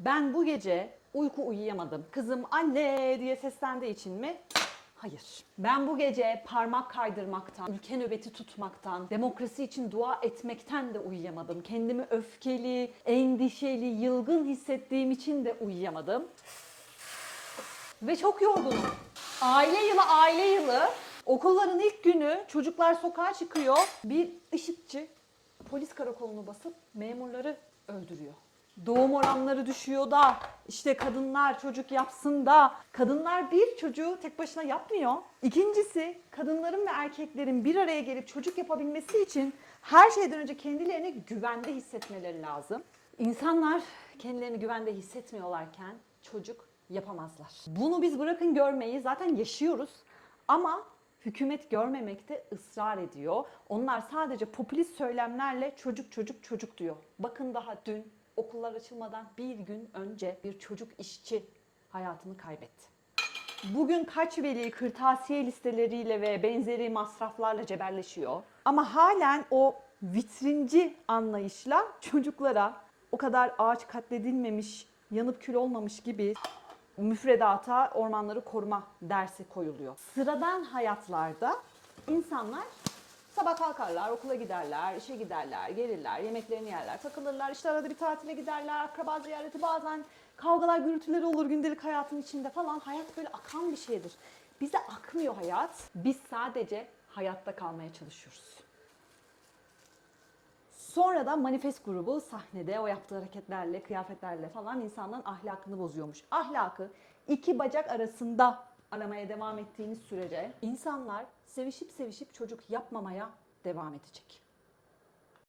Ben bu gece uyku uyuyamadım. Kızım anne diye seslendiği için mi? Hayır. Ben bu gece parmak kaydırmaktan, ülke nöbeti tutmaktan, demokrasi için dua etmekten de uyuyamadım. Kendimi öfkeli, endişeli, yılgın hissettiğim için de uyuyamadım. Ve çok yorgunum. Aile yılı, aile yılı. Okulların ilk günü çocuklar sokağa çıkıyor. Bir ışıkçı polis karakolunu basıp memurları öldürüyor. Doğum oranları düşüyor da işte kadınlar çocuk yapsın da kadınlar bir çocuğu tek başına yapmıyor. İkincisi kadınların ve erkeklerin bir araya gelip çocuk yapabilmesi için her şeyden önce kendilerini güvende hissetmeleri lazım. İnsanlar kendilerini güvende hissetmiyorlarken çocuk yapamazlar. Bunu biz bırakın görmeyi zaten yaşıyoruz ama hükümet görmemekte ısrar ediyor. Onlar sadece popülist söylemlerle çocuk çocuk çocuk diyor. Bakın daha dün okullar açılmadan bir gün önce bir çocuk işçi hayatını kaybetti. Bugün kaç veli kırtasiye listeleriyle ve benzeri masraflarla cebelleşiyor. Ama halen o vitrinci anlayışla çocuklara o kadar ağaç katledilmemiş, yanıp kül olmamış gibi müfredata ormanları koruma dersi koyuluyor. Sıradan hayatlarda insanlar sabah kalkarlar, okula giderler, işe giderler, gelirler, yemeklerini yerler, takılırlar, işte arada bir tatile giderler, akraba ziyareti bazen kavgalar, gürültüler olur gündelik hayatın içinde falan. Hayat böyle akan bir şeydir. Bize akmıyor hayat. Biz sadece hayatta kalmaya çalışıyoruz. Sonra da manifest grubu sahnede o yaptığı hareketlerle, kıyafetlerle falan insanların ahlakını bozuyormuş. Ahlakı iki bacak arasında aramaya devam ettiğiniz sürece insanlar sevişip sevişip çocuk yapmamaya devam edecek.